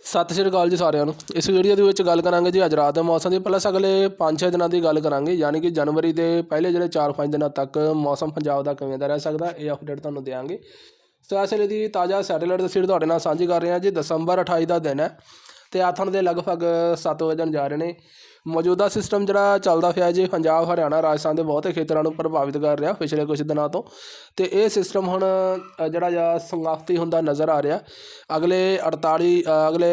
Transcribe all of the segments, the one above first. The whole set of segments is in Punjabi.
ਸਤਿ ਸ਼੍ਰੀ ਅਕਾਲ ਜੀ ਸਾਰਿਆਂ ਨੂੰ। ਇਸ ਵੀਡੀਓ ਦੇ ਵਿੱਚ ਗੱਲ ਕਰਾਂਗੇ ਜੀ ਅੱਜ ਰਾਤ ਦੇ ਮੌਸਮ ਦੀ। ਪਲੱਸ ਅਗਲੇ 5-6 ਦਿਨਾਂ ਦੀ ਗੱਲ ਕਰਾਂਗੇ। ਯਾਨੀ ਕਿ ਜਨਵਰੀ ਦੇ ਪਹਿਲੇ ਜਿਹੜੇ 4-5 ਦਿਨਾਂ ਤੱਕ ਮੌਸਮ ਪੰਜਾਬ ਦਾ ਕਿਵੇਂ ਦਾ ਰਹਿ ਸਕਦਾ, ਇਹ ਅਪਡੇਟ ਤੁਹਾਨੂੰ ਦੇਵਾਂਗੇ ਸੋ ਇਸ ਵੇਲੇ ਦੀ ਤਾਜ਼ਾ ਸੈਟੇਲਾਈਟ ਤਸਵੀਰ ਤੁਹਾਡੇ ਨਾਲ ਸਾਂਝੀ ਕਰ ਰਹੇ ਹਾਂ ਜੀ। ਦਸੰਬਰ 28 ਦਾ ਦਿਨ ਹੈ ਤੇ ਆਥਣ ਦੇ ਲਗਭਗ 7 ਵਜਣ ਜਾ ਰਹੇ ਨੇ। ਮੌਜੂਦਾ ਸਿਸਟਮ ਜਿਹੜਾ ਚੱਲਦਾ ਪਿਆ ਜੀ, ਪੰਜਾਬ, ਹਰਿਆਣਾ, ਰਾਜਸਥਾਨ ਦੇ ਬਹੁਤੇ ਖੇਤਰਾਂ ਨੂੰ ਪ੍ਰਭਾਵਿਤ ਕਰ ਰਿਹਾ ਪਿਛਲੇ ਕੁਝ ਦਿਨਾਂ ਤੋਂ। ਤੇ ਇਹ ਸਿਸਟਮ ਹੁਣ ਜਿਹੜਾ ਜਾਂ ਸਮਾਪਤੀ ਹੁੰਦਾ ਨਜ਼ਰ ਆ ਰਿਹਾ। ਅਗਲੇ 48 ਅਗਲੇ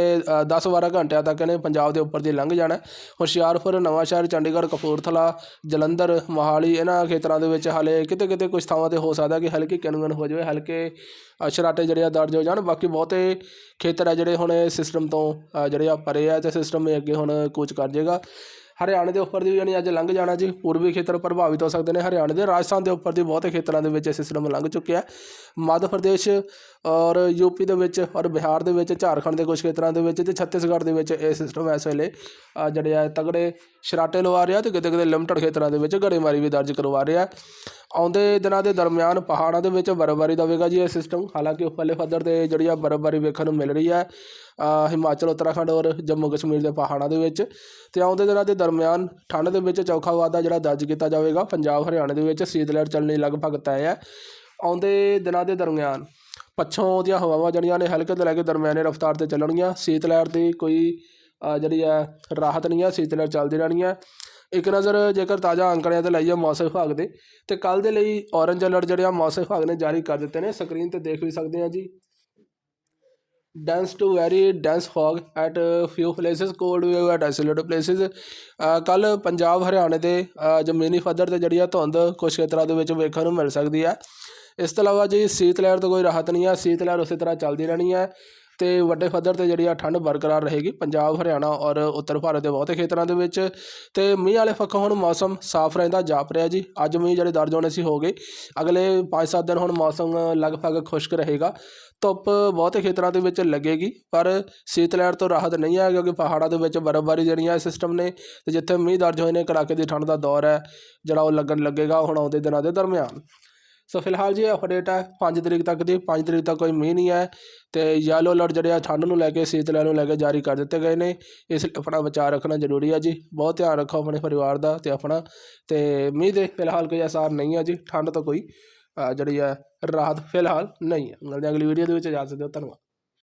10-12 ਘੰਟਿਆਂ ਤੱਕ ਇਹਨੇ ਪੰਜਾਬ ਦੇ ਉੱਪਰ ਦੀ ਲੰਘ ਜਾਣਾ। ਹੁਸ਼ਿਆਰਪੁਰ, ਨਵਾਂਸ਼ਹਿਰ, ਚੰਡੀਗੜ੍ਹ, ਕਪੂਰਥਲਾ, ਜਲੰਧਰ, ਮੋਹਾਲੀ, ਇਹਨਾਂ ਖੇਤਰਾਂ ਦੇ ਵਿੱਚ ਹਾਲੇ ਕਿਤੇ ਕਿਤੇ ਕੁਝ ਥਾਵਾਂ ਤੇ ਹੋ ਸਕਦਾ ਕਿ ਹਲਕੀ ਕਿਣਮਣ ਹੋ ਜਾਵੇ, ਹਲਕੇ ਸ਼ਰਾਟੇ ਜਿਹੜੇ ਆ ਦਰਜ ਹੋ ਜਾਣ। ਬਾਕੀ ਬਹੁਤੇ ਖੇਤਰ ਆ ਜਿਹੜੇ ਹੁਣ ਇਸ ਸਿਸਟਮ ਤੋਂ ਜਿਹੜੇ ਆ ਪਰੇ ਆ, ਤੇ ਸਿਸਟਮ ਇਹ ਅੱਗੇ ਹੁਣ ਕੂਚ ਕਰ ਜਾਏਗਾ ਹਰਿਆਣੇ ਦੇ ਉੱਪਰ ਦੀ ਵੀ ਯਾਨੀ ਅੱਜ ਲੰਘ ਜਾਣਾ ਜੀ ਪੂਰਬੀ ਖੇਤਰ ਪ੍ਰਭਾਵਿਤ ਹੋ ਸਕਦੇ ਨੇ। ਹਰਿਆਣੇ ਦੇ ਰਾਜਸਥਾਨ ਦੇ ਉੱਪਰ ਦੀ ਬਹੁਤੇ ਖੇਤਰਾਂ ਦੇ ਵਿੱਚ ਇਹ ਸਿਸਟਮ ਲੰਘ ਚੁੱਕਿਆ ਮੱਧ ਪ੍ਰਦੇਸ਼ ਔਰ ਯੂਪੀ ਦੇ ਵਿੱਚ ਔਰ ਬਿਹਾਰ ਦੇ ਵਿੱਚ, ਝਾਰਖੰਡ ਦੇ ਕੁਝ ਖੇਤਰਾਂ ਦੇ ਵਿੱਚ ਤੇ ਛੱਤੀਸਗੜ੍ਹ ਦੇ ਵਿੱਚ ਇਹ ਸਿਸਟਮ ਇਸ ਵੇਲੇ ਜਿਹੜੇ ਆ ਤਗੜੇ ਸ਼ਰਾਟੇ ਲਵਾ ਰਿਹਾ ਤੇ ਕਿਤੇ ਕਿਤੇ ਲਿਮਟਡ ਖੇਤਰਾਂ ਦੇ ਵਿੱਚ ਗੜੇਮਾਰੀ ਵੀ ਦਰਜ ਕਰਵਾ ਰਿਹਾ। ਆਉਂਦੇ ਦਿਨਾਂ ਦੇ ਦਰਮਿਆਨ ਪਹਾੜਾਂ ਦੇ ਵਿੱਚ ਬਰਫ਼ਬਾਰੀ ਦੇਵੇਗਾ ਜੀ ਇਹ ਸਿਸਟਮ ਹਾਲਾਂਕਿ ਉੱਪਰਲੇ ਪੱਧਰ ਤੇ ਜਿਹੜੀ ਆ ਬਰਫ਼ਬਾਰੀ ਵੇਖਣ ਨੂੰ ਮਿਲ ਰਹੀ ਹੈ ਹਿਮਾਚਲ, ਉੱਤਰਾਖੰਡ ਔਰ ਜੰਮੂ ਕਸ਼ਮੀਰ ਦੇ ਪਹਾੜਾਂ ਦੇ ਵਿੱਚ। ਤੇ ਆਉਂਦੇ ਦਿਨਾਂ ਦੇ ਦਰਮਿਆਨ ਠੰਡ ਦੇ ਵਿੱਚ ਚੌਖਾ ਵਾਧਾ ਜਿਹੜਾ ਦਰਜ ਕੀਤਾ ਜਾਵੇਗਾ। ਪੰਜਾਬ, ਹਰਿਆਣਾ ਦੇ ਵਿੱਚ ਸੀਤ ਲਹਿਰ ਚੱਲਣੀ ਲਗਭਗ ਤੈਅ ਹੈ। ਆਉਂਦੇ ਦਿਨਾਂ ਦੇ ਦਰਮਿਆਨ ਪੱਛੋਂ ਦੀਆਂ ਹਵਾਵਾਂ ਜਿਹੜੀਆਂ ਨੇ ਹਲਕੇ ਤੋਂ ਲੈ ਕੇ ਦਰਮਿਆਨੇ ਰਫ਼ਤਾਰ ਤੇ ਚੱਲਣਗੀਆਂ। ਸੀਤ ਲਹਿਰ ਦੀ ਕੋਈ ਜਿਹੜੀ ਹੈ, ਰਾਹਤ ਨਹੀਂ ਹੈ। ਸੀਤ ਲਹਿਰ ਚੱਲਦੀ ਰਹਿਣੀ ਹੈ। ਇੱਕ ਨਜ਼ਰ ਜੇਕਰ ਤਾਜ਼ਾ ਅੰਕੜਿਆਂ ਤੇ ਲਾਈਏ ਮੌਸਮ ਵਿਭਾਗ ਦੇ, ਤੇ ਕੱਲ ਦੇ ਲਈ ਔਰੰਜ ਅਲਰਟ ਜਿਹੜੇ ਆ ਮੌਸਮ ਵਿਭਾਗ ਨੇ ਜਾਰੀ ਕਰ ਦਿੱਤੇ ਨੇ। ਸਕਰੀਨ ਤੇ ਦੇਖ ਵੀ ਸਕਦੇ ਆ ਜੀ। Dense to very dense fog at uh, few places cold wave at isolated places. Uh, ਕੱਲ ਪੰਜਾਬ ਹਰਿਆਣੇ ਦੇ ਜ਼ਮੀਨੀ ਪੱਧਰ ਤੇ ਜਿਹੜੀ ਆ ਧੁੰਦ ਕੁਝ ਖੇਤਰਾਂ ਦੇ ਵਿੱਚ ਵੇਖਣ ਨੂੰ ਮਿਲ ਸਕਦੀ ਹੈ। ਇਸ ਤੋਂ ਇਲਾਵਾ ਜੀ ਸੀਤ ਲਹਿਰ ਤੋਂ ਕੋਈ ਰਾਹਤ ਨਹੀਂ ਹੈ। ਸੀਤ ਲਹਿਰ ਉਸੇ ਤਰ੍ਹਾਂ ਚੱਲਦੀ ਰਹਿਣੀ ਹੈ। ਤੇ ਵੱਡੇ ਪੱਧਰ ਤੇ ਜਿਹੜੀ ਆ ਠੰਡ ਬਰਕਰਾਰ ਰਹੇਗੀ। ਪੰਜਾਬ, ਹਰਿਆਣਾ ਔਰ ਉੱਤਰ ਭਾਰਤ ਦੇ ਬਹੁਤੇ ਖੇਤਰਾਂ ਦੇ ਵਿੱਚ ਤੇ ਮੀਂਹ ਵਾਲੇ ਪੱਖੋਂ ਹੁਣ ਮੌਸਮ ਸਾਫ਼ ਰਹਿੰਦਾ, ਜਾਪ ਰਿਹਾ ਜੀ। ਅੱਜ ਮੀਂਹ ਜਿਹੜੇ ਦਰਜ ਹੋਣੇ ਸੀ ਹੋ ਗਏ। ਅਗਲੇ 5-7 ਦਿਨ ਹੁਣ ਮੌਸਮ ਲਗਭਗ ਖੁਸ਼ਕ ਰਹੇਗਾ। ਧੁੱਪ ਬਹੁਤੇ ਖੇਤਰਾਂ ਦੇ ਵਿੱਚ ਲੱਗੇਗੀ, ਪਰ ਸੀਤ ਲਹਿਰ ਤੋਂ ਰਾਹਤ ਨਹੀਂ ਹੈ ਕਿਉਂਕਿ ਪਹਾੜਾਂ ਦੇ ਵਿੱਚ ਬਰਫ਼ਬਾਰੀ ਜਿਹੜੀਆਂ ਸਿਸਟਮ ਨੇ ਤੇ ਜਿੱਥੇ ਮੀਂਹ ਦਰਜ ਹੋਏ ਨੇ, ਕੜਾਕੇ ਦੀ ਠੰਡ ਦਾ ਦੌਰ ਹੈ, ਜਿਹੜਾ ਉਹ ਲੱਗਣ ਲੱਗੇਗਾ ਹੁਣ ਆਉਂਦੇ ਦਿਨਾਂ ਦੇ ਦਰਮਿਆਨ। ਸੋ ਫਿਲਹਾਲ ਜੀ ਇਹ ਅਪਡੇਟ ਹੈ 5 ਤਰੀਕ ਤੱਕ ਦੀ 5 ਤਰੀਕ ਤੱਕ ਕੋਈ ਮੀਂਹ ਨਹੀਂ ਹੈ ਤੇ ਯੈਲੋ ਅਲਰਟ ਜਿਹੜੇ ਆ ਠੰਡ ਨੂੰ ਲੈ ਕੇ, ਸੀਤ ਲਹਿਰ ਨੂੰ ਲੈ ਕੇ ਜਾਰੀ ਕਰ ਦਿੱਤੇ ਗਏ ਨੇ। ਇਸ ਲਈ ਆਪਣਾ ਬਚਾਅ ਰੱਖਣਾ ਜ਼ਰੂਰੀ ਹੈ ਜੀ। ਬਹੁਤ ਧਿਆਨ ਰੱਖੋ ਆਪਣੇ ਪਰਿਵਾਰ ਦਾ ਤੇ ਆਪਣਾ। ਤੇ ਮੀਂਹ ਦੇ ਫਿਲਹਾਲ ਕੋਈ ਅਸਾਰ ਨਹੀਂ ਹੈ ਜੀ। ਠੰਡ ਤੋਂ ਕੋਈ ਜਿਹੜੀ ਹੈ, ਰਾਹਤ ਫਿਲਹਾਲ ਨਹੀਂ ਹੈ। ਮਿਲਦੇ ਅਗਲੀ ਵੀਡੀਓ ਦੇ ਵਿੱਚ। ਜਾ ਸਕਦੇ ਹੋ ਧੰਨਵਾਦ।